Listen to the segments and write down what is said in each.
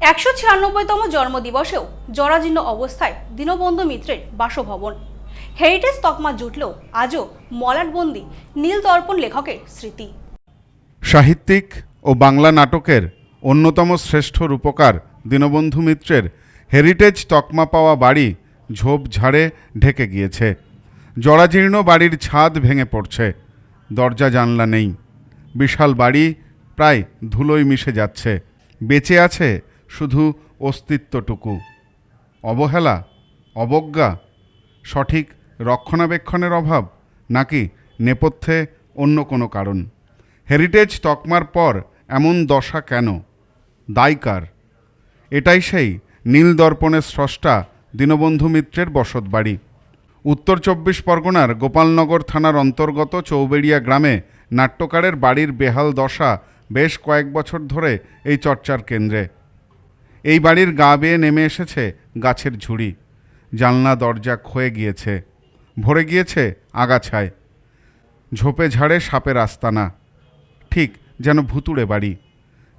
একশো ছিয়ানব্বইতম জন্মদিবসেও জরাজীর্ণ অবস্থায় দীনবন্ধু মিত্রের বাসভবন। হেরিটেজ তকমা জুটলেও আজও মলাটবন্দি নীল দর্পণ লেখকের স্মৃতি। সাহিত্যিক ও বাংলা নাটকের অন্যতম শ্রেষ্ঠ রূপকার দীনবন্ধু মিত্রের হেরিটেজ তকমা পাওয়া বাড়ি ঝোপঝাড়ে ঢেকে গিয়েছে। জরাজীর্ণ বাড়ির ছাদ ভেঙে পড়ছে। দরজা জানলা নেই। বিশাল বাড়ি প্রায় ধুলোয় মিশে যাচ্ছে। বেঁচে আছে শুধু অস্তিত্বটুকু। অবহেলা, অবজ্ঞা, সঠিক রক্ষণাবেক্ষণের অভাব নাকি নেপথ্যে অন্য কোনো কারণ? হেরিটেজ তকমার পর এমন দশা কেন? দায়কার এটাই সেই নীল দর্পণের স্রষ্টা দীনবন্ধু মিত্রের বসতবাড়ি। উত্তর চব্বিশ পরগনার গোপালনগর থানার অন্তর্গত চৌবেড়িয়া গ্রামে নাট্যকারের বাড়ির বেহাল দশা বেশ কয়েক বছর ধরে এই চর্চার কেন্দ্রে। এই বাড়ির গা বেয়ে নেমে এসেছে গাছের ঝুড়ি। জানলা, দরজা ক্ষয়ে গিয়েছে। ভরে গিয়েছে আগাছায়। ঝোপে ঝাড়ে সাপের আস্তানা। ঠিক যেন ভুতুড়ে বাড়ি।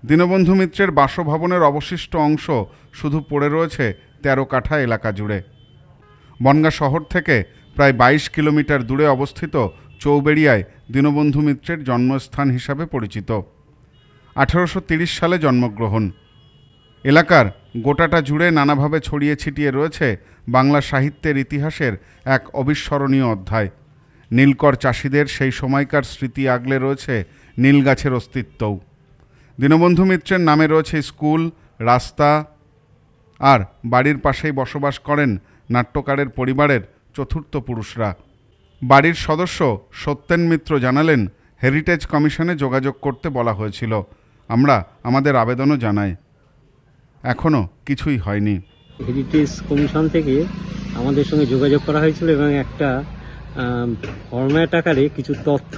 দীনবন্ধু মিত্রের বাসভবনের অবশিষ্ট অংশ শুধু পড়ে রয়েছে তেরো কাঠা এলাকা জুড়ে। বনগা শহর থেকে প্রায় বাইশ কিলোমিটার দূরে অবস্থিত চৌবেড়িয়ায় দীনবন্ধু মিত্রের জন্মস্থান হিসাবে পরিচিত। আঠারোশো সালে জন্মগ্রহণ। এলাকার গোটাটা জুড়ে নানাভাবে ছড়িয়ে ছিটিয়ে রয়েছে বাংলা সাহিত্যের ইতিহাসের এক অবিস্মরণীয় অধ্যায়। নীলকর চাষিদের সেই সময়কার স্মৃতি আগলে রয়েছে নীল গাছের অস্তিত্বও। দীনবন্ধু মিত্রের নামে রয়েছে স্কুল, রাস্তা আর বাড়ির পাশেই বসবাস করেন নাট্যকারের পরিবারের চতুর্থ পুরুষরা। বাড়ির সদস্য সত্যেন মিত্র জানালেন হেরিটেজ কমিশনে যোগাযোগ করতে বলা হয়েছিল। আমরা আমাদের আবেদনও জানাই। এখনও কিছুই হয়নি। হেরিটেজ কমিশন থেকে আমাদের সঙ্গে যোগাযোগ করা হয়েছিল এবং একটা ফরম্যাট আকারে কিছু তথ্য,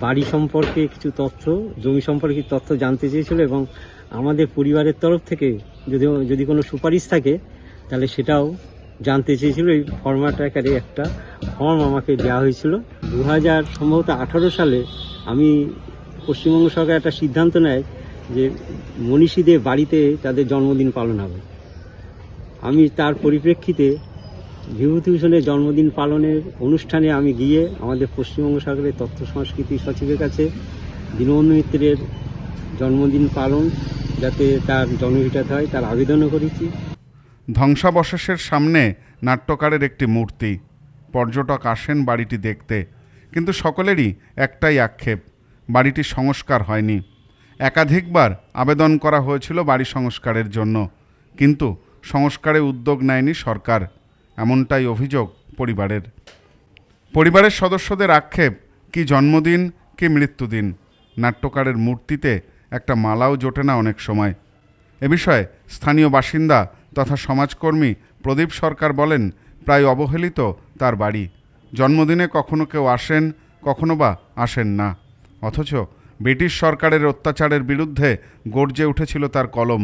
বাড়ি সম্পর্কে কিছু তথ্য, জমি সম্পর্কে তথ্য জানতে চেয়েছিল এবং আমাদের পরিবারের তরফ থেকে যদি যদি কোনো সুপারিশ থাকে, তাহলে সেটাও জানতে চেয়েছিল। এই ফরম্যাট আকারে একটা ফর্ম আমাকে দেওয়া হয়েছিল। দু হাজার সম্ভবত আঠারো সালে আমি পশ্চিমবঙ্গ সরকার একটা সিদ্ধান্ত নেয় যে মনীষীদের বাড়িতে তাদের জন্মদিন পালন হবে। আমি তার পরিপ্রেক্ষিতে বিভূতিভূষণের জন্মদিন পালনের অনুষ্ঠানে আমি গিয়ে আমাদের পশ্চিমবঙ্গ সরকারের তথ্য, সংস্কৃতি সচিবের কাছে দীনবন্ধু মিত্রের জন্মদিন পালন যাতে তার জন্মভিটাতে হয়, তার আবেদনও করেছি। ধ্বংসাবশেষের সামনে নাট্যকারের একটি মূর্তি। পর্যটক আসেন বাড়িটি দেখতে। কিন্তু সকলেরই একটাই আক্ষেপ, বাড়িটি সংস্কার হয়নি। একাধিকবার আবেদন করা হয়েছিল বাড়ি সংস্কারের জন্য, কিন্তু সংস্কারে উদ্যোগ নেয়নি সরকার। এমনটাই অভিযোগ পরিবারের। পরিবারের সদস্যদের আক্ষেপ, কি জন্মদিন, কি মৃত্যুদিন। নাট্যকারের মূর্তিতে একটা মালাও জোটে না অনেক সময়। এ বিষয়ে স্থানীয় বাসিন্দা তথা সমাজকর্মী প্রদীপ সরকার বলেন, প্রায় অবহেলিত তার বাড়ি। জন্মদিনে কখনো কেউ আসেন, কখনো বা আসেন না। অথচ ব্রিটিশ সরকারের অত্যাচারের বিরুদ্ধে গর্জে উঠেছিল তার কলম।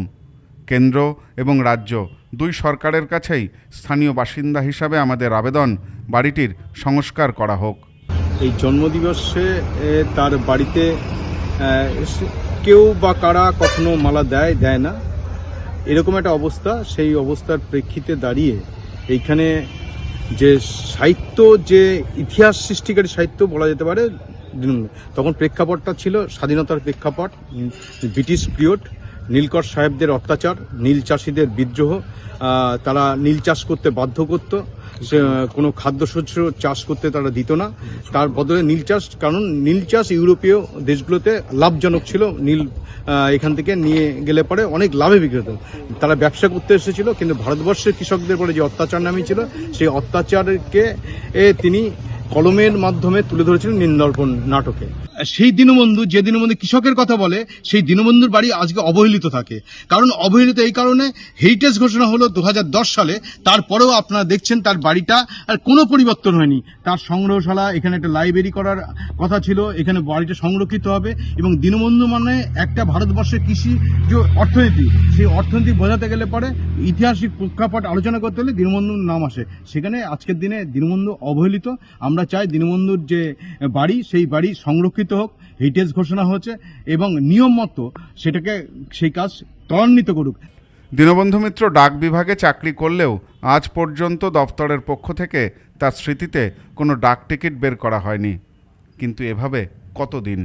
কেন্দ্র এবং রাজ্য দুই সরকারের কাছেই স্থানীয় বাসিন্দা হিসাবে আমাদের আবেদন বাড়িটির সংস্কার করা হোক। এই জন্মদিবসে তার বাড়িতে কেউ বা কারা কখনো মালা দেয় দেয় না। এরকম একটা অবস্থা, সেই অবস্থার প্রেক্ষিতে দাঁড়িয়ে এইখানে যে সাহিত্য, যে ইতিহাস সৃষ্টিকারী সাহিত্য বলা যেতে পারে তখন প্রেক্ষাপটটা ছিল স্বাধীনতার প্রেক্ষাপট ব্রিটিশ পিরিয়ড নীলকর সাহেবদের অত্যাচার নীল চাষিদের বিদ্রোহ তারা নীল চাষ করতে বাধ্য করত কোনো খাদ্যশস্য চাষ করতে তারা দিত না। তার বদলে নীল চাষ কারণ নীল চাষ ইউরোপীয় দেশগুলোতে লাভজনক ছিল। নীল এখান থেকে নিয়ে গেলে পরে অনেক লাভে বিক্রি হতো তারা ব্যবসা করতে এসেছিল কিন্তু ভারতবর্ষের কৃষকদের পরে যে অত্যাচার নামিয়েছিল সেই অত্যাচারকে এ, তিনি কলমের মাধ্যমে তুলে ধরেছিলেন নিন্দর্পণ নাটকে। সেই দীনবন্ধু, যে দীনবন্ধু কৃষকের কথা বলে, সেই দীনবন্ধুর বাড়ি আজকে অবহেলিত থাকে। কারণ অবহেলিত এই কারণে হেরিটেজ ঘোষণা হলো দু হাজার দশ সালে, তারপরেও আপনারা দেখছেন তার বাড়িটা আর কোনো পরিবর্তন হয়নি। তার সংগ্রহশালা, এখানে একটা লাইব্রেরি করার কথা ছিল, এখানে বাড়িটা সংরক্ষিত হবে এবং দীনবন্ধু মানে একটা ভারতবর্ষের কৃষি যে অর্থনীতি, সেই অর্থনীতি বোঝাতে গেলে পরে ইতিহাসিক প্রেক্ষাপট আলোচনা করতে হলে দীনবন্ধুর নাম আসে। সেখানে আজকের দিনে দীনবন্ধু অবহেলিত। আমরা চাই দীনবন্ধুর যে বাড়ি, সেই বাড়ি সংরক্ষিত হোক হেরিটেজ ঘোষণা হয়েছে এবং নিয়ম মতো সেটাকে সেই কাজ ত্বরান্বিত করুক। দীনবন্ধু মিত্র ডাক বিভাগে চাকরি করলেও আজ পর্যন্ত দফতরের পক্ষ থেকে তার স্মৃতিতে কোনো ডাক টিকিট বের করা হয়নি। কিন্তু এভাবে কতদিন?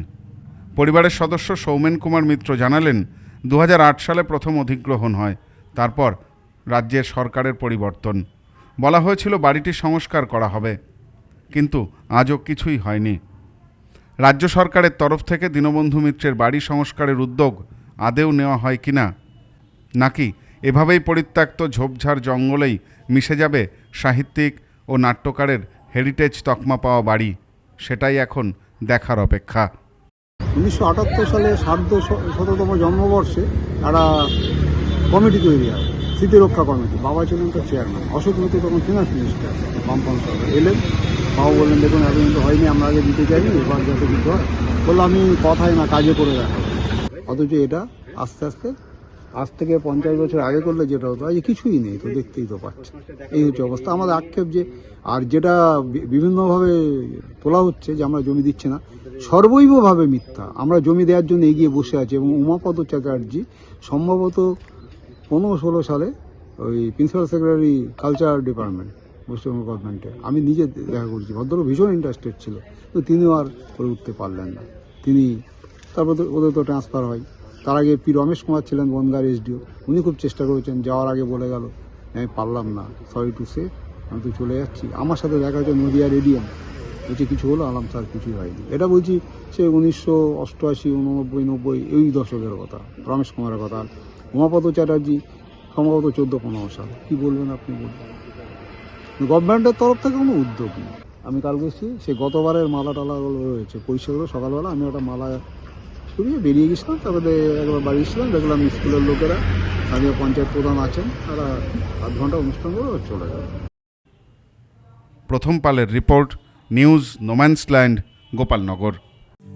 পরিবারের সদস্য সৌমেন কুমার মিত্র জানালেন দু হাজার আট সালে প্রথম অধিগ্রহণ হয়, তারপর রাজ্যের সরকারের পরিবর্তন। বলা হয়েছিল বাড়িটি সংস্কার করা হবে। কিন্তু আজও কিছুই হয়নি। রাজ্য সরকারের তরফ থেকে দীনবন্ধু মিত্রের বাড়ি সংস্কারের উদ্যোগ আদেও নেওয়া হয় কি না নাকি এভাবেই পরিত্যক্ত ঝোপঝাড় জঙ্গলেই মিশে যাবে সাহিত্যিক ও নাট্যকারের হেরিটেজ তকমা পাওয়া বাড়ি? সেটাই এখন দেখার অপেক্ষা। উনিশশো আটাত্তর সালে সার্ধ শততম জন্মবর্ষে তারা কমিটি তৈরি হয় স্মৃতিরক্ষা কমিটি। বাবা ছিলেন তো চেয়ারম্যান অশোক মিত্র তখন ফিনান্স মিনিস্টার বামপন সরকার এলেন। বাবা বললেন, দেখুন, এতদিন তো হয়নি, আমরা আগে দিতে চাইনি এবার যত কিছু হয়। বলল, আমি কথাই না, কাজে করে দেখাবো অথচ এটা আস্তে আস্তে, আজ থেকে পঞ্চাশ বছর আগে করলে যেটা হতো, আজ কিছুই নেই তো, দেখতেই তো পাচ্ছি এই হচ্ছে অবস্থা। আমাদের আক্ষেপ যে, আর যেটা বিভিন্নভাবে তোলা হচ্ছে যে, আমরা জমি দিচ্ছি না, সর্বৈবভাবে মিথ্যা। আমরা জমি দেওয়ার জন্য এগিয়ে বসে আছি এবং উমাপদ চ্যাটার্জি সম্ভবত পনেরো ষোলো সালে ওই principal secretary culture department Paschimbanga গভর্নমেন্টে আমি নিজে দেখা করছি। ভদ্রলোক ভীষণ ইন্টারেস্টেড ছিল। তো তিনিও আর করে উঠতে পারলেন না। তিনি তারপর তো ওদের তো ট্রান্সফার হয়। তার আগে পি রমেশ কুমার ছিলেন বনগার এসডিও উনি খুব চেষ্টা করেছেন। যাওয়ার আগে বলে গেল, আমি পারলাম না। সরি টু সে আমি তো চলে যাচ্ছি। আমার সাথে দেখা হচ্ছে নদিয়া রেডিয়াম। বলছি, কিছু হলো? আলাম, স্যার, কিছুই হয়নি। এটা বলছি, সে উনিশশো অষ্টআশি, উননব্বই, নব্বই, এই দশকের কথা, রমেশ কুমারের কথা। উমাপদ চ্যাটার্জি, সম্ভবত চোদ্দ, পনেরো সাল। কী বলবেন আপনি বলবেন গভর্নমেন্টের তরফ থেকে কোনো উদ্যোগ নেই। আমি কাল গেছি সে গতবারের মালা টালাগুলো রয়েছে। পরিষেবাগুলো সকালবেলা আমি ওটা মালা সরিয়ে বেরিয়ে গেছিলাম, তারপরে একবার বাড়ি এসেছিলাম, দেখলাম স্কুলের লোকেরা, স্থানীয় পঞ্চায়েত প্রধান আছেন, তারা আধ ঘণ্টা অনুষ্ঠান করে চলে যাবে। প্রথম পালের report, news, no man's land, Gopalnagar.